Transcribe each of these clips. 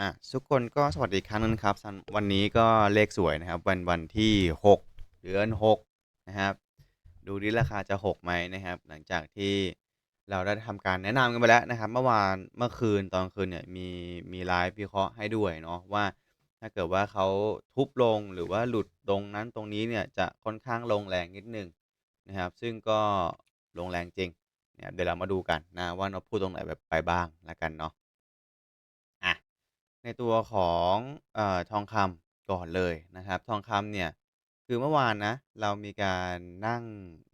อะทุกคนก็สวัสดีอีกครั้งหนึงครับสันวันนี้ก็เลขสวยนะครับ วันวันที่ 6 เดือน 6 นะครับ ดูดิราคาจะ 6 ไหมนะครับ หลังจากที่เราได้ทำการแนะนำกันไปแล้วนะครับ เมื่อวานเมื่อคืนตอนคืนเนี่ยมีมีไลฟ์วิเคราะห์ให้ด้วยเนาะว่าถ้าเกิดว่าเขาทุบลงหรือว่าหลุดตรงนั้นตรงนี้เนี่ยจะค่อนข้างลงแรงนิดนึงนะครับ ซึ่งก็ลงแรงจริงเนี่ยเดี๋ยวเรามาดูกันนะว่าเราพูดตรงไหนแบบไปบ้างล้วกันเนาะ ในตัวของ เอ่อ ทองคำก่อนเลยนะครับ ทองคำเนี่ย คือเมื่อวานนะ เรามีการนั่ง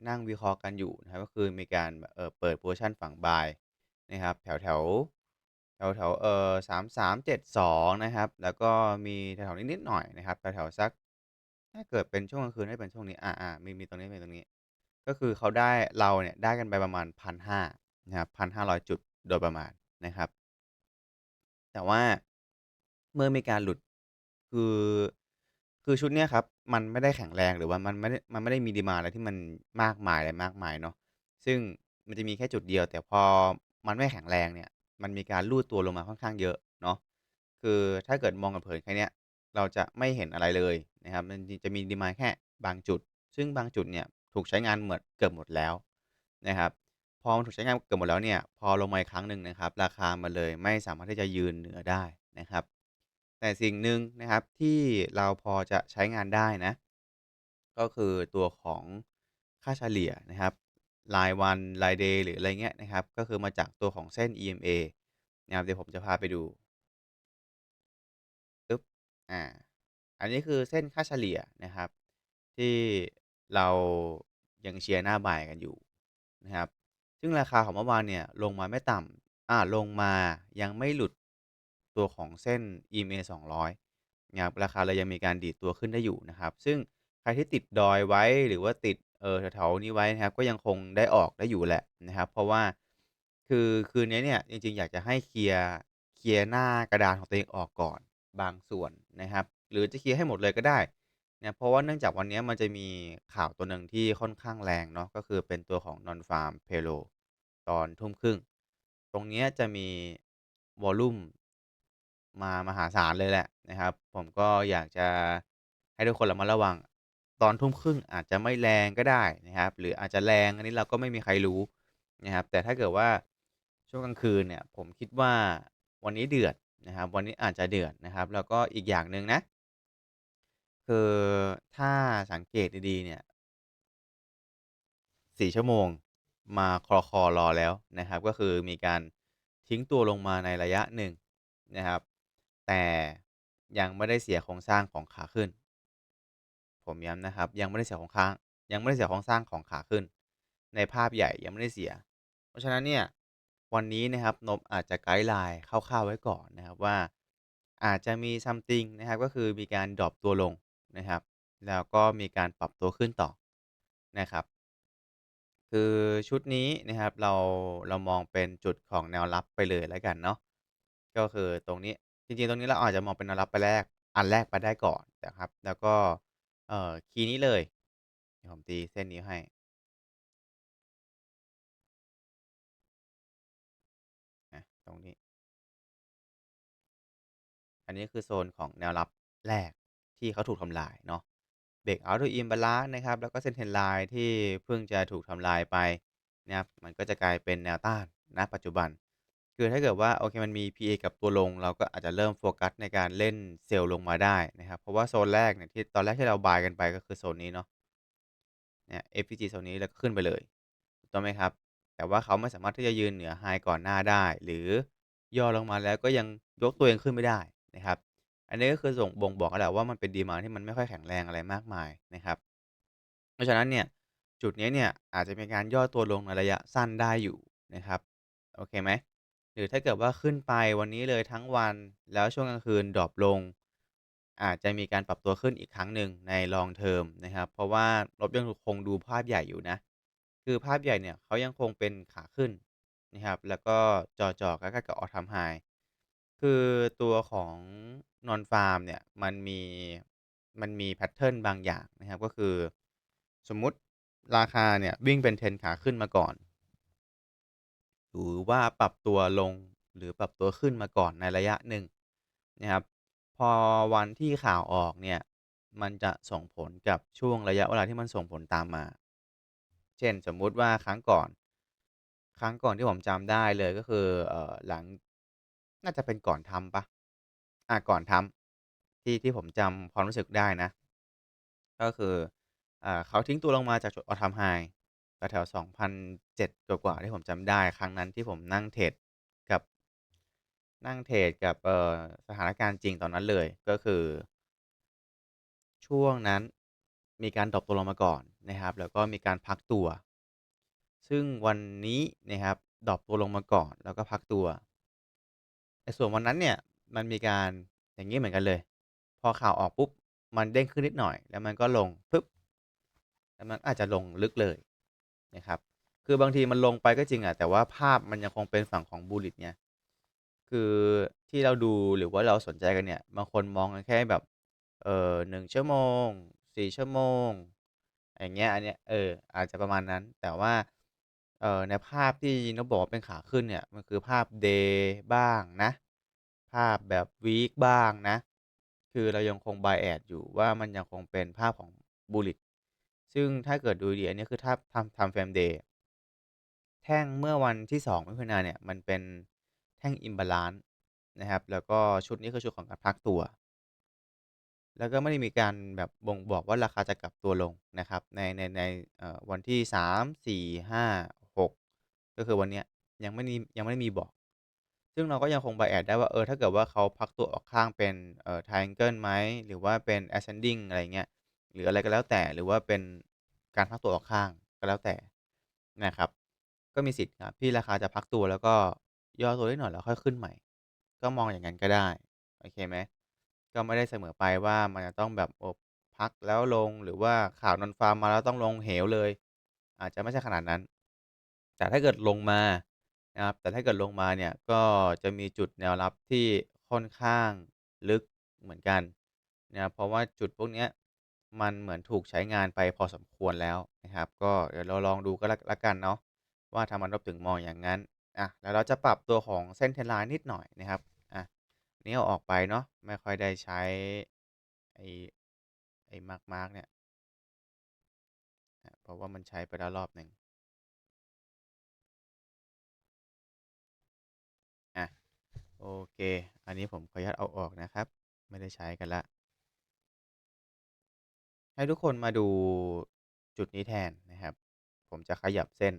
นั่งวิเคราะห์กันอยู่นะครับ ก็คือมีการ เอ่อ เปิดโพซิชันฝั่ง buy นะครับ แถวแถวแถวแถวเอ่อสามสามเจ็ดสองนะครับ แล้วก็มีแถวๆนิดๆหน่อยนะครับ แถวแถวสัก ถ้าเกิดเป็นช่วงกลางคืนน่าเป็นช่วงนี้ อ่าๆมีมีตรงนี้มีตรงนี้ ก็คือเขาได้เราเนี่ยได้กันไปประมาณพันห้านะครับพันห้าร้อยจุดโดยประมาณนะครับ แต่ว่า เมื่อมีการหลุด คือ คือชุดเนี้ยครับ มันไม่ได้แข็งแรงหรือว่ามันไม่ได้มันไม่ได้มี demand อะไรที่มันมากมายอะไรมากมายเนาะซึ่งมันจะมีแค่จุดเดียว แต่พอมันไม่แข็งแรงเนี่ย มันมีการรูดตัวลงมาค่อนข้างเยอะเนาะคือถ้าเกิดมองกับเผินแค่เนี้ยเราจะไม่เห็นอะไรเลยนะครับ มันจะมี demand แค่บางจุด ซึ่งบางจุดเนี่ยถูกใช้งานหมดเกือบหมดแล้วนะครับพอมันถูกใช้งานเกือบหมดแล้วเนี่ย พอลงมาอีกครั้งหนึ่งนะครับ ราคามันเลยไม่สามารถที่จะยืนเหนือได้นะครับ แต่สิ่งหนึ่งนะครับที่เราพอจะใช้งานได้นะ ก็คือตัวของค่าเฉลี่ยนะครับรายวันรายเดย์หรืออะไรเงี้ยนะครับ ก็คือมาจากตัวของเส้น EMA นะครับ เดี๋ยวผมจะพาไปดูปึ๊บอ่า อันนี้คือเส้นค่าเฉลี่ยนะครับ ที่เรายังเชียร์หน้าบายกันอยู่นะครับ ซึ่งราคาของเมื่อวานเนี่ยลงมาไม่ต่ำอ่าลงมายังไม่หลุด ตัวของเส้น EMA 200นะครับราคาเลยยังมีการดีดตัวขึ้นได้อยู่นะครับ ซึ่งใครที่ติดดอยไว้หรือว่าติดเออแถวๆนี้ไว้นะครับ ก็ยังคงได้ออกได้อยู่แหละนะครับ เพราะว่าคือคืนนี้เนี่ยจริง ๆ อยากจะให้เคลียร์เคลียร์หน้ากระดานของตัวเองออกก่อนบางส่วนนะครับ หรือจะเคลียร์ให้หมดเลยก็ได้เนี่ยเพราะว่าเนื่องจากวันนี้มันจะมีข่าวตัวหนึ่งที่ค่อนข้างแรงเนาะก็คือเป็นตัวของ Non Farm Payroll ตอนทุ่มครึ่ง ตรงนี้จะมีวอลลุ่ม มามหาศาลเลยแหละนะครับ ผมก็อยากจะให้ทุกคนระมัดระวัง ตอนทุ่มครึ่งอาจจะไม่แรงก็ได้นะครับ หรืออาจจะแรงอันนี้เราก็ไม่มีใครรู้นะครับ แต่ถ้าเกิดว่าช่วงกลางคืนเนี่ย ผมคิดว่าวันนี้เดือดนะครับ วันนี้อาจจะเดือดนะครับ แล้วก็อีกอย่างหนึ่งนะ คือถ้าสังเกตดีๆเนี่ย4ชั่วโมงมาคลอรอแล้วนะครับ ก็คือมีการทิ้งตัวลงมาในระยะหนึ่งนะครับ แต่ยังไม่ได้เสียโครงสร้างของขาขึ้น ผมย้ำนะครับ ยังไม่ได้เสียโครงค้าง ยังไม่ได้เสียโครงสร้างของขาขึ้น ในภาพใหญ่ยังไม่ได้เสีย เพราะฉะนั้นเนี่ยวันนี้นะครับนบอาจจะไกด์ไลน์คร่าวๆไว้ก่อนนะครับว่าอาจจะมี something นะครับก็คือมีการดรอปตัวลงนะครับ แล้วก็มีการปรับตัวขึ้นต่อนะครับ คือชุดนี้นะครับเราเรามองเป็นจุดของแนวรับไปเลยแล้วกันเนาะก็คือตรงนี้ จริง ๆ ตรงนี้เราอาจจะมองเป็นแนวรับไปแรก อันแรกไปได้ก่อนนะครับ แล้วก็ เอ่อ คีย์นี้เลย เดี๋ยวผมตีเส้นนี้ให้ นะตรงนี้ อันนี้คือโซนของแนวรับแรกที่เขาถูกทำลายเนาะ เบรกเอาท์ to imbalance นะครับ แล้วก็เส้น Trend line ที่เพิ่งจะถูกทำลายไปนะครับ มันก็จะกลายเป็นแนวต้านณปัจจุบัน คือถ้าเกิดว่า โอเค มันมี PA กับตัวลง เราก็อาจจะเริ่มโฟกัสในการเล่นเซลล์ลงมาได้นะครับ เพราะว่าโซนแรกเนี่ยที่ตอนแรกที่เราบายกันไปก็คือโซนนี้เนาะเนี่ย FVG โซนนี้แล้วก็ขึ้นไปเลยถูกต้องไหมครับ แต่ว่าเขาไม่สามารถที่จะยืนเหนือไฮก่อนหน้าได้ หรือย่อลงมาแล้วก็ยังยกตัวเองขึ้นไม่ได้นะครับ อันนี้ก็คือส่งบ่งบอกแล้วและว่ามันเป็น demand ที่มันไม่ค่อยแข็งแรงอะไรมากมายนะครับ เพราะฉะนั้นเนี่ยจุดนี้เนี่ยอาจจะมีการย่อตัวลงในระยะสั้นได้อยู่นะครับโอเคไหม รือถ้าเกิดว่าขึ้นไปวันนี้เลยทั้งวัน แล้วช่วงกลางคืนดรอปลง อาจจะมีการปรับตัวขึ้นอีกครั้งหนึ่งใน long term นะครับ เพราะว่ารบยังคงดูภาพใหญ่อยู่นะ คือภาพใหญ่เนี่ยเขายังคงเป็นขาขึ้นนะครับ แล้วก็จ่อๆใกล้ๆกับ all time high คือตัวของ Non Farm เนี่ยมันมีมันมีแพทเทิร์นบางอย่างนะครับ ก็คือ สมมุติราคาเนี่ยวิ่งเป็นเทรนขาขึ้นมาก่อน หรือว่าปรับตัวลงหรือปรับตัวขึ้นมาก่อนในระยะหนึ่งนะครับ พอวันที่ข่าวออกเนี่ยมันจะส่งผลกับช่วงระยะเวลาที่มันส่งผลตามมา เช่นสมมุติว่าครั้งก่อน ครั้งก่อนที่ผมจำได้เลยก็คือเอ่อหลังน่าจะเป็นก่อนทำเปล่า?ก่อนทำที่ที่ผมจำความรู้สึกได้นะ ก็คืออ่าเขาทิ้งตัวลงมาจากจุด All Time High แถวๆ2007 กว่าๆที่ผมจำได้ครั้งนั้นที่ผมนั่งเทรดกับนั่งเทรดกับเอ่อสถานการณ์จริงตอนนั้นเลยก็คือ ช่วงนั้นมีการดรอปตัวลงมาก่อนนะครับ แล้วก็มีการพักตัว ซึ่งวันนี้นะครับดรอปตัวลงมาก่อน แล้วก็พักตัวไอส่วนวันนั้นเนี่ยมันมีการอย่างงี้เหมือนกันเลย พอข่าวออกปุ๊บมันเด้งขึ้นนิดหน่อย แล้วมันก็ลงปึ๊บแล้วมันอาจจะลงลึกเลย นะครับ คือบางทีมันลงไปก็จริงอะแต่ว่าภาพมันยังคงเป็นฝั่งของ bullish ไงคือที่เราดูหรือว่าเราสนใจกันเนี่ย บางคนมองกันแค่แบบ เอ่อ1ชั่วโมง4ชั่วโมง อย่างเงี้ย อันเนี้ย เออ อาจจะประมาณนั้น แต่ว่า เออในภาพที่ต้องบอกว่าเป็นขาขึ้นเนี่ย มันคือภาพ Day บ้างนะ ภาพแบบ Week บ้างนะ คือเรายังคง bias อยู่ว่ามันยังคงเป็นภาพของ bullish ซึ่งถ้าเกิดดูดีอันนี้คือถ้าทำ time frame day แท่งเมื่อวันที่2มิถุนายนเนี่ยมันเป็นแท่ง imbalance นะครับ แล้วก็ชุดนี้คือชุดของการพักตัว แล้วก็ไม่ได้มีการแบบบ่งบอกว่าราคาจะกลับตัวลงนะครับ ในในในวันที่ 3 4 5 6 ก็คือวันเนี้ยยังไม่มียังไม่ได้มีบอกซึ่งเราก็ยังคง bias ได้ว่าเออถ้าเกิดว่าเขาพักตัวออกข้างเป็นเอ่อ triangle ไหมหรือว่าเป็น ascending อะไรเงี้ย หรืออะไรก็แล้วแต่หรือว่าเป็นการพักตัวออกข้างก็แล้วแต่นะครับ ก็มีสิทธิ์ครับที่ราคาจะพักตัวแล้วก็ย่อตัวนิดหน่อยแล้วค่อยขึ้นใหม่ ก็มองอย่างงั้นก็ได้โอเคไหมก็ไม่ได้เสมอไปว่ามันจะต้องแบบอ้พักแล้วลงหรือว่าข่าว Non-farm มมาแล้วต้องลงเหวเลย อาจจะไม่ใช่ขนาดนั้น แต่ถ้าเกิดลงมานะครับแต่ถ้าเกิดลงมาเนี่ยก็จะมีจุดแนวรับที่ค่อนข้างลึกเหมือนกันนะเพราะว่าจุดพวกนี้ มันเหมือนถูกใช้งานไปพอสมควรแล้วนะครับ ก็เดี๋ยวเราลองดูก็แล้วกันเนาะว่าทำไมเราถึงมองอย่างงั้นอะแล้วเราจะปรับตัวของเส้น Trendline นิดหน่อยนะครับอะนี้เอาออกไปเนาะไม่ค่อยได้ใช้ไอไอ้มาร์กเนี่ยเพราะว่ามันใช้ไปแล้วรอบหนึ่งอะโอเค อันนี้ผมขออนุญาตเอาออกนะครับ ไม่ได้ใช้กันล้ว ให้ทุกคนมาดูจุดนี้แทนนะครับ ผมจะขยับเส้น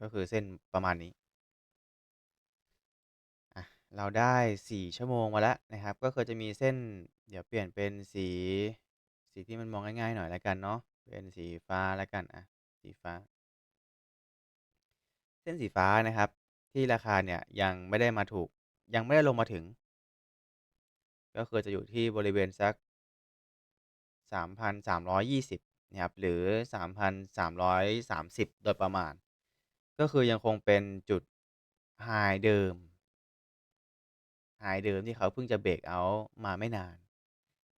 ก็คือเส้นประมาณนี้ เราได้ 4 ชั่วโมงมาแล้วนะครับ ก็คือจะมีเส้น เดี๋ยวเปลี่ยนเป็นสี สีที่มันมองง่ายๆหน่อยแล้วกันเนาะ เป็นสีฟ้าแล้วกัน อะ สีฟ้า เส้นสีฟ้านะครับ ที่ราคาเนี่ยยังไม่ได้มาถูก ยังไม่ได้ลงมาถึง ก็คือจะอยู่ที่บริเวณสัก 3,320นะครับหรือ 3,330 โดยประมาณ ก็คือยังคงเป็นจุด High เดิม High เดิมที่เขาเพิ่งจะเบรกเอามาไม่นาน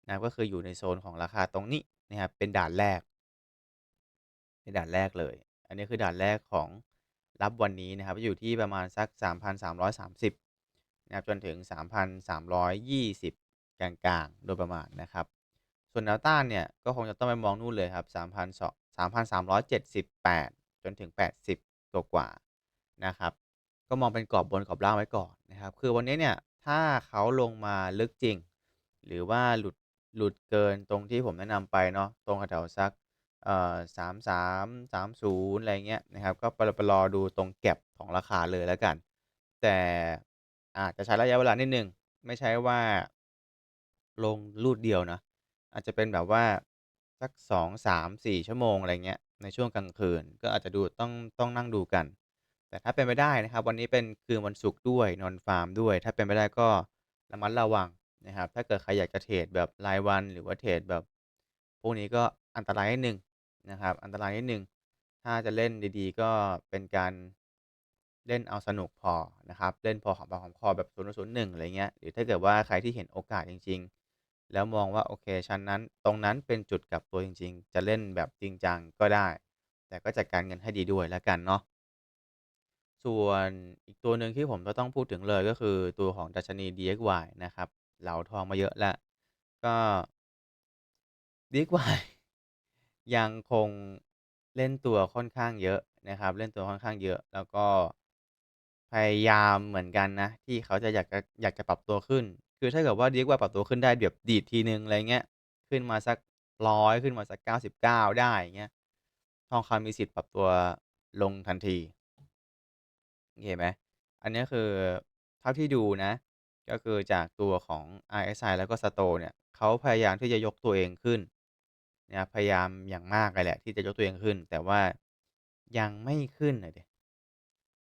นะครับก็คืออยู่ในโซนของราคาตรงนี้นะครับเป็นด่านแรก เป็นด่านแรกเลย อันนี้คือด่านแรกของ รับวันนี้นะครับอยู่ที่ประมาณสัก 3,330นะครับจนถึง 3,320 กลางๆ โดยประมาณนะครับ ส่วนแนวต้านเนี่ยก็คงจะต้องไปมองนู่นเลยครับ3 2 3,378 จนถึง 80 ตัวกว่านะครับก็มองเป็นกรอบบนกรอบล่างไว้ก่อนนะครับคือวันนี้เนี่ยถ้าเขาลงมาลึกจริง หรือว่าหลุดหลุดเกินตรงที่ผมแนะนำไปเนาะตรงแถวๆ สักเอ่อ33 30อะไรเงี้ยนะครับ ก็ไปรอดูตรง gap ของราคาเลยแล้วกัน แต่อาจจะใช้ระยะเวลานิดหนึ่งไม่ใช่ว่าลงรูดเดียวนะ อาจจะเป็นแบบว่าสัก2 3 4ชั่วโมงอะไรเงี้ยในช่วงกลางคืนก็อาจจะดูต้องต้องนั่งดูกัน แต่ถ้าเป็นไปได้นะครับ วันนี้เป็นคืนวันศุกร์ด้วย Non-farm ด้วย ถ้าเป็นไปได้ก็ระมัดระวังนะครับ ถ้าเกิดใครอยากจะเทรดแบบรายวันหรือว่าเทรดแบบ พวกนี้ก็อันตรายนิดหนึ่ง นะครับ อันตรายนิดหนึ่งถ้าจะเล่นดีๆ ก็เป็นการเล่นเอาสนุกพอนะครับ เล่นพอหอมปากหอมคอแบบ0.01อะไรเงี้ย หรือถ้าเกิดว่าใครที่เห็นโอกาสจริง ๆ แล้วมองว่าโอเคชั้นนั้นตรงนั้นเป็นจุดกลับตัวจริง ๆ จะเล่นแบบจริงจังก็ได้ แต่ก็จัดการเงินให้ดีด้วยแล้วกันเนาะ ส่วนอีกตัวหนึ่งที่ผมจะต้องพูดถึงเลยก็คือตัวของดัชนี DXY นะครับ เหลาทองมาเยอะแล้วก็ DXY ยังคงเล่นตัวค่อนข้างเยอะนะครับ เล่นตัวค่อนข้างเยอะ แล้วก็ พยายามเหมือนกันนะ ที่เขาจะอยากจะอยากจะปรับตัวขึ้น คือถ้าเกิดว่า DXY ปรับตัวขึ้นได้แบบดีดทีหนึ่งอะไรเงี้ย ขึ้นมาสัก100ขึ้นมาสัก99ได้อย่างเงี้ย ทองคำมีสิทธิ์ปรับตัวลงทันทีโอเคไหมอันนี้คือเท่าที่ดูนะ ก็คือจากตัวของ RSI แล้วก็ STO เนี่ย เขาพยายามที่จะยกตัวเองขึ้น นะครับพยายามอย่างมากเลยแหละ ที่จะยกตัวเองขึ้น แต่ว่ายังไม่ขึ้นอะสิ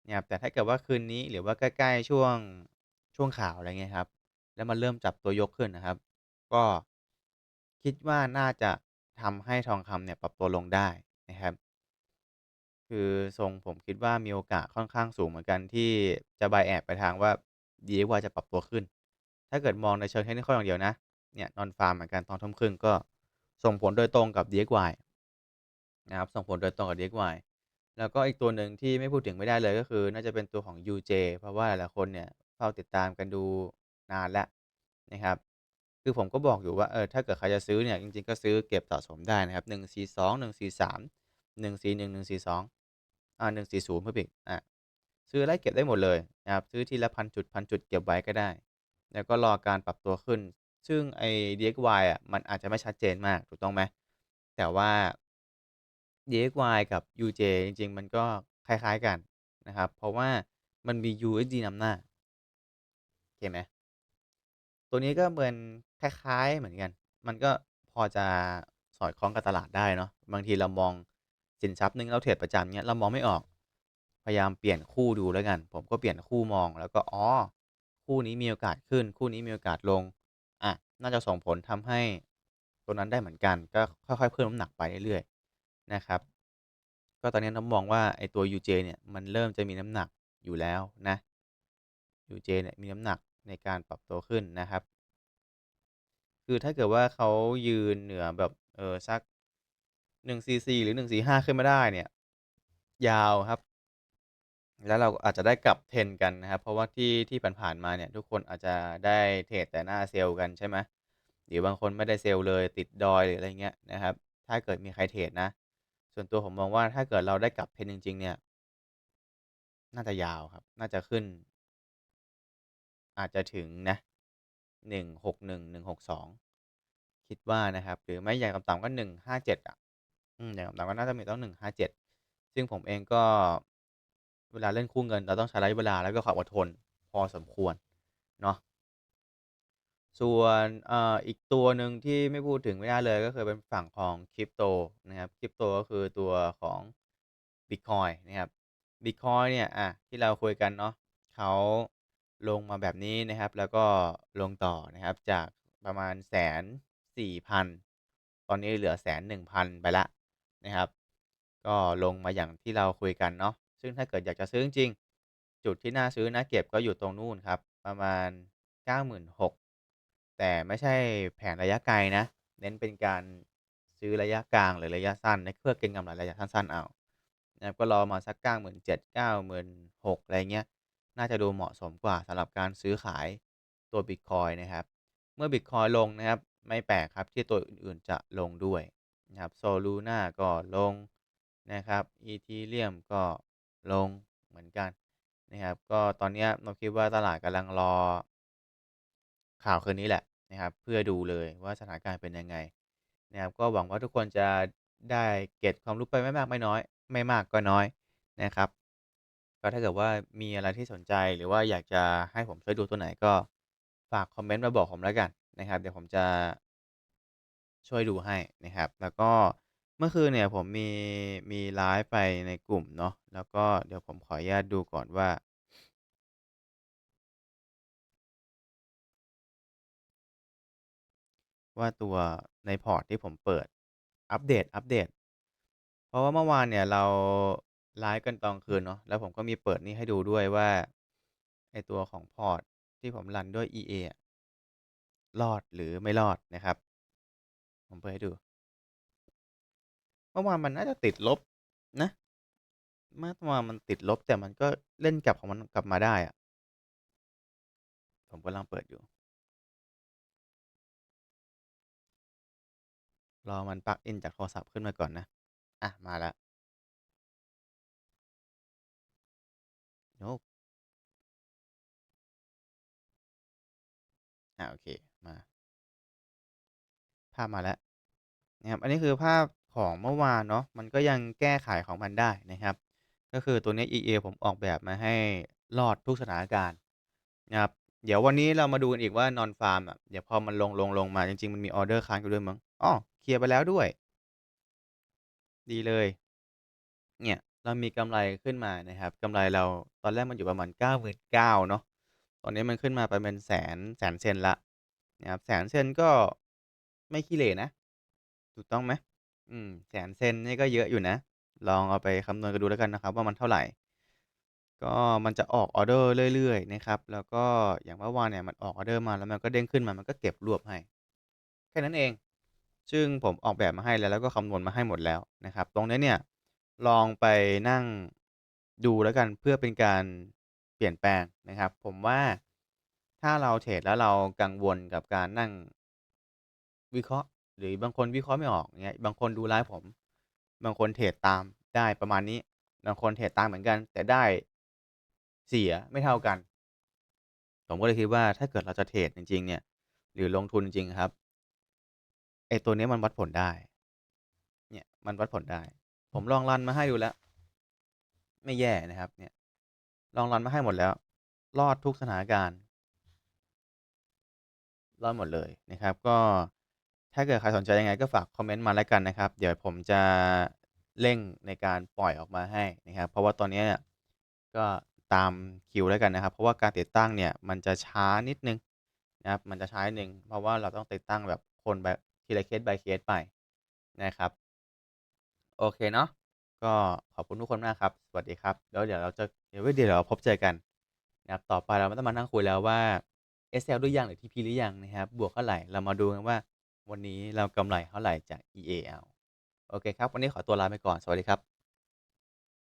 นะครับแต่ถ้าเกิดว่าคืนนี้หรือว่าใกล้ๆช่วงช่วงข่าวอะไรเงี้ยครับ แล้วมันเริ่มจับตัวยกขึ้นนะครับ ก็คิดว่าน่าจะทำให้ทองคำเนี่ยปรับตัวลงได้นะครับ คือทรงผมคิดว่ามีโอกาสค่อนข้างสูงเหมือนกันที่จะ bias ไปทางว่า DXY จะปรับตัวขึ้น ถ้าเกิดมองในเชิง Technical อย่างเดียวนะเนี่ย Non Farm เหมือนกันตอนทุ่มครึ่งก็ ส่งผลโดยตรงกับ DXY นะครับส่งผลโดยตรงกับ DXY แล้วก็อีกตัวหนึ่งที่ไม่พูดถึงไม่ได้เลยก็คือ น่าจะเป็นตัวของ UJ เพราะว่าหลายๆคนเนี่ยเฝ้าติดตามกันดูนานแล้วนะครับ คือผมก็บอกอยู่ว่าเออถ้าเกิดใครจะซื้อเนี่ยจริงๆก็ซื้อเก็บสะสมได้นะครับ 142 143 141 142อ่า140พูดผิดอ่าซื้อไล่เก็บได้หมดเลยนะครับซื้อทีละ1,000จุด1,000จุดเก็บไว้ก็ได้ แล้วก็รอการปรับตัวขึ้น ซึ่งไอ้ DXY อะ มันอาจจะไม่ชัดเจนมากถูกต้องไหม แต่ว่า DXY กับ UJ จริง ๆ มันก็คล้าย ๆ กันนะครับ เพราะว่ามันมี USD นำหน้าโอเคไหม ตัวนี้ก็เหมือนคล้าย ๆ เหมือนกัน มันก็พอจะสอดคล้องกับตลาดได้เนาะ บางทีเรามองสินทรัพย์หนึ่งเราเทรดประจำเงี้ยเรามองไม่ออก พยายามเปลี่ยนคู่ดูแล้วกัน ผมก็เปลี่ยนคู่มองแล้วก็อ๋อคู่นี้มีโอกาสขึ้น คู่นี้มีโอกาสลง น่าจะส่งผลทำให้ตัวนั้นได้เหมือนกัน ก็ค่อยๆ เพิ่มน้ำหนักไปเรื่อยๆนะครับ ก็ตอนนี้น้ำมองว่าไอตัว UJ เนี่ยมันเริ่มจะมีน้ำหนักอยู่แล้วนะ UJ เนี่ยมีน้ำหนักในการปรับตัวขึ้นนะครับ คือถ้าเกิดว่าเขายืนเหนือแบบเอ่อสัก144หรือ145ขึ้นมาได้เนี่ย ยาวครับ แล้วเราอาจจะได้กลับ Trend กันนะครับ เพราะว่าที่ที่ผ่านๆมาเนี่ย ทุกคนอาจจะได้เทรดแต่หน้าเซลล์กันใช่ไหมหรือบางคนไม่ได้เซลล์เลยติดดอยหรืออะไรเงี้ยนะครับ ถ้าเกิดมีใครเทรดนะ ส่วนตัวผมมองว่าถ้าเกิดเราได้กลับ Trend จริง ๆ เนี่ย น่าจะยาวครับ น่าจะขึ้น อาจจะถึงนะ161 162คิดว่านะครับ หรือไม่อย่างต่ำๆก็157อะอืมอย่างต่ำๆก็น่าจะมีต้อง157ซึ่งผมเองก็ เวลาเล่นคู่เงินเราต้องใช้ระยะเวลาแล้วก็ความอดทนพอสมควรเนาะส่วนออีกตัวหนึ่งที่ไม่พูดถึงไม่ได้เลยก็คือเป็นฝั่งของ Crypto นะครับ Crypto ก็คือตัวของบิตคอยน์นะครับบิตคอยน์เนี่ยอะที่เราคุยกันเนาะเขาลงมาแบบนี้นะครับ แล้วก็ลงต่อนะครับจากประมาณ104,000ตอนนี้เหลือ101,000ไปแล้วนะครับ ก็ลงมาอย่างที่เราคุยกันเนาะ ซึ่งถ้าเกิดอยากจะซื้อจริงๆจุดที่น่าซื้อน่าเก็บก็อยู่ตรงนู่นครับ ประมาณ 96,000แต่ไม่ใช่แผนระยะไกลนะ เน้นเป็นการซื้อระยะกลางหรือระยะสั้นเพื่อเก็งกำไรระยะสั้นๆเอานะครับก็รอมาสัก97,000 96,000อะไรเงี้ย น่าจะดูเหมาะสมกว่าสำหรับการซื้อขายตัวบิตคอยนะครับ เมื่อบิตคอยลงนะครับ ไม่แปลกครับที่ตัวอื่นๆจะลงด้วยนะครับ Soluna ก็ลงนะครับ Ethereum ก็ ลงเหมือนกันนะครับ ก็ตอนนี้เราคิดว่าตลาดกำลังรอ ข่าวคืนนี้แหละนะครับ เพื่อดูเลยว่าสถานการณ์เป็นยังไงนะครับ ก็หวังว่าทุกคนจะได้เก็บความรู้ไปไม่มากไม่น้อย ไม่มากก็น้อยนะครับ ก็ถ้าเกิดว่ามีอะไรที่สนใจหรือว่าอยากจะให้ผมช่วยดูตัวไหนก็ฝากคอมเมนต์มาบอกผมแล้วกันนะครับ เดี๋ยวผมจะช่วยดูให้นะครับ แล้วก็ เมื่อคืนเนี่ยผมมี มีไลฟ์ไปในกลุ่มเนาะ แล้วก็เดี๋ยวผมขออนุญาตดูก่อนว่า ว่าตัวในพอร์ตที่ผมเปิด อัปเดต อัปเดต เพราะว่าเมื่อวานเนี่ยเราไลฟ์กันตอนคืนเนาะ แล้วผมก็มีเปิดนี่ให้ดูด้วยว่าไอตัวของพอร์ตที่ผมรันด้วย EA อะรอดหรือไม่รอดนะครับ ผมเปิดให้ดู มื่อวานมันน่าจะติดลบนะเมื่อวานมันติดลบแต่มันก็เล่นกลับของมันกลับมาได้อะผมกำลังเปิดอยู่ รอมันปลักอินจากโทรศัพท์ขึ้นมาก่อนนะ อะ มาแล้วโอ้อาโอเค มา ภาพมาแล้วนะครับ อันนี้คือภาพ ของเมื่อวานเนาะมันก็ยังแก้ไขของมันได้นะครับ ก็คือตัวนี้ EA ผมออกแบบมาให้รอดทุกสถานการณ์นะครับเดี๋ยววันนี้เรามาดูกันอีกว่า Non Farm อะเดี๋ยวพอมันลงลงๆมาจริง ๆ มันมีออเดอร์ค้างอยู่ด้วยมั้งอ้อเคลียร์ไปแล้วด้วย ดีเลย เนี่ยเรามีกำไรขึ้นมานะครับกำไรเราตอนแรกมันอยู่ประมาณ99,000เก้าเนาะตอนนี้มันขึ้นมาไประมาณแสนแสนเซนล้วนะครับแสนเซนก็ไม่ขี้เหร่นะ ถูกต้องไหม? อืม แสนเซนนี่ก็เยอะอยู่นะ ลองเอาไปคำนวณกันดูแล้วกันนะครับว่ามันเท่าไหร่ ก็มันจะออกออเดอร์เรื่อยๆนะครับ แล้วก็อย่างเมื่อวานเนี่ยมันออกออเดอร์มาแล้วมันก็เด้งขึ้นมา มันก็เก็บรวบให้ แค่นั้นเอง ซึ่งผมออกแบบมาให้แล้วแล้วก็คำนวณมาให้หมดแล้วนะครับ ตรงนี้เนี่ยลองไปนั่งดูแล้วกันเพื่อเป็นการเปลี่ยนแปลงนะครับ ผมว่าถ้าเราเทรดแล้วเรากังวลกับการนั่งวิเคราะห์ หรือบางคนวิเคราะห์ไม่ออกเงี้ยบางคนดูไลฟ์ผม บางคนเทรดตามได้ประมาณนี้ บางคนเทรดตามเหมือนกัน แต่ได้เสียไม่เท่ากัน ผมก็เลยคิดว่าถ้าเกิดเราจะเทรดจริง ๆ เนี่ย หรือลงทุนจริงครับไอตัวนี้มันวัดผลได้ เนี่ยมันวัดผลได้ ผมลองรันมาให้ดูแล้ว ไม่แย่นะครับ เนี่ย ลองรันมาให้หมดแล้ว รอดทุกสถานการณ์รอดหมดเลยนะครับ ก็ ถ้าเกิดใครสนใจยังไงก็ฝากคอมเมนต์มาแล้วกันนะครับ เดี๋ยวผมจะเร่งในการปล่อยออกมาให้นะครับ เพราะว่าตอนนี้เนี่ยก็ตามคิวแล้วกันนะครับ เพราะว่าการติดตั้งเนี่ยมันจะช้านิดนึงนะครับ มันจะช้านิดนึง เพราะว่าเราต้องติดตั้งแบบคนแบบทีละเคส by เคสไปนะครับ โอเคเนาะ ก็ขอบคุณทุกคนมากครับ สวัสดีครับ แล้วเดี๋ยวเราจะเดี๋ยวเดี๋ยวเราพบเจอกันนะครับ ต่อไปเราไม่ต้องมานั่งคุยแล้วว่า SL หรือยังหรือ TP หรือยังนะครับ บวกเท่าไหร่ เรามาดูกันว่า วันนี้เรากำไรเท่าไหร่จาก EAL โอเคครับ วันนี้ขอตัวลาไปก่อน สวัสดีครับ